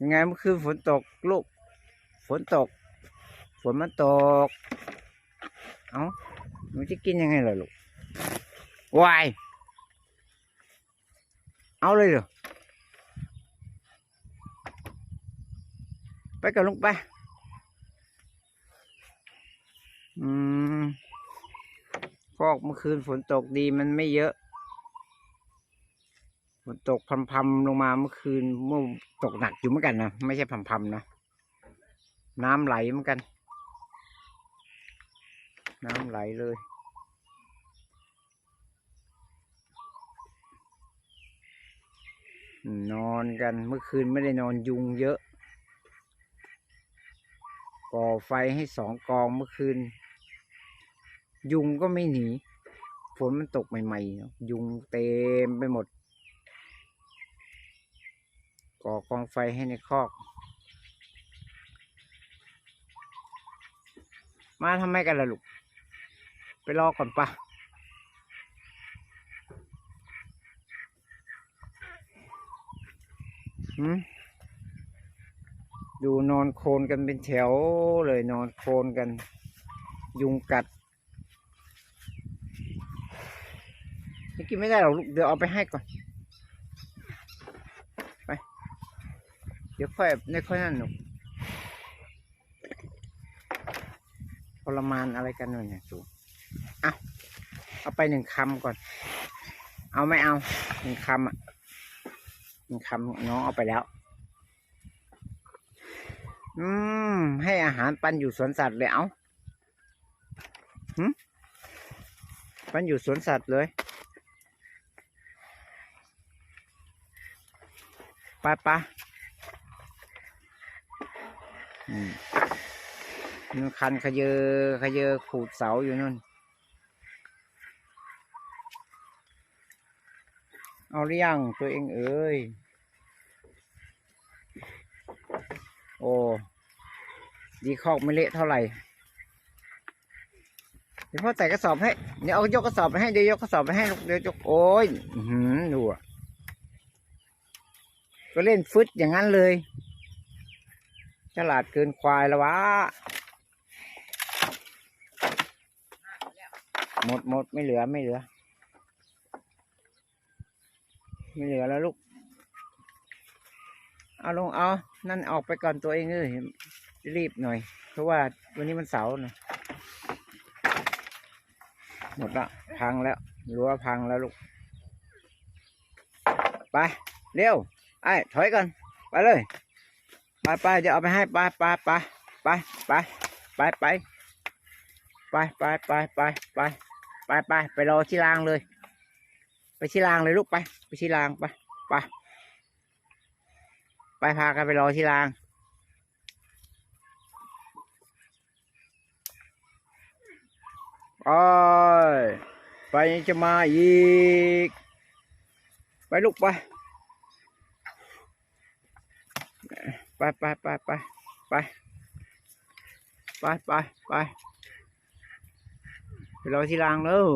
ยังไงเมื่อคืนฝนตกลูก ฝนตก ฝนมันตก เอาหนูจะกินยังไงล่ะลูกวายเอาเลยเหรอไปกับลุงไปอืมฟอกเมื่อคืนฝนตกดีมันไม่เยอะ ตกพรำๆลงมาเมื่อคืนเมื่อตกหนักอยู่เหมือนกันนะไม่ใช่พรำๆนะน้ำไหลเหมือนกัน น้ำไหลเลย นอนกันเมื่อคืนไม่ได้นอนยุงเยอะ ก่อไฟให้สองกองเมื่อคืน ยุงก็ไม่หนีฝนมันตกใหม่ๆ ยุงเต็มไปหมด ก่อกองไฟให้ในคอก มาทำไมกันล่ะลูก ไปรอก่อนปะหืมดูนอนโคลนกันเป็นแถวเลยนอนโคลนกัน ยุงกัดนี่กินไม่ได้หรอกลูกเดี๋ยวเอาไปให้ก่อน ไป เดี๋ยวค่อยในค่อยนั่นหนูทรมานอะไรกันหน่อยเนี่ยสูเอาเอาไปหนึ่งคำก่อน เอาไม่เอาหนึ่งคำอะหนึ่งคำน้องเอาไปแล้ว อืม ให้อาหารปันอยู่สวนสัตว์เลยเอาหืมปันอยู่สวนสัตว์เลยไปไป มนู่นคันขยเยอขยเยอขูดเสาอยู่นู่น เอาหรือยังตัวเองเอ้ย โอ้ ดีคอกไม่เละเท่าไหร่ เดี๋ยวพ่อใส่กระสอบให้ เดี๋ยวเอายกกระสอบไปให้ เดี๋ยวยกกระสอบไปให้เดี๋ยวยก โอ้ยหือดูอะก็เล่นฟึดอย่างนั้นเลย ฉลาดเกินควายแล้ววะ หมดหมดไม่เหลือไม่เหลือ ไม่เหลือแล้วลูก เอาลงเอา นั่นออกไปก่อนตัวเองเลยรีบหน่อย เพราะว่าวันนี้มันเสาร์นะหมดละพังแล้วรั้วพังแล้วลูก ไป เร็วไอ้ถอยก่อนไปเลย ไปไปเดี๋ยวเอาไปให้ไปไปไปไปไปไปไปไปไปไปไปไปไปไปไปรอที่รางเลย ไปที่รางเลยลูกไป ไปที่รางไปไปไปพากันไปรอที่รางไปไปยังจะมาอีก ไปลูกไป ไปไปไปไปไปไปไปไปไปรอที่รางแล้ว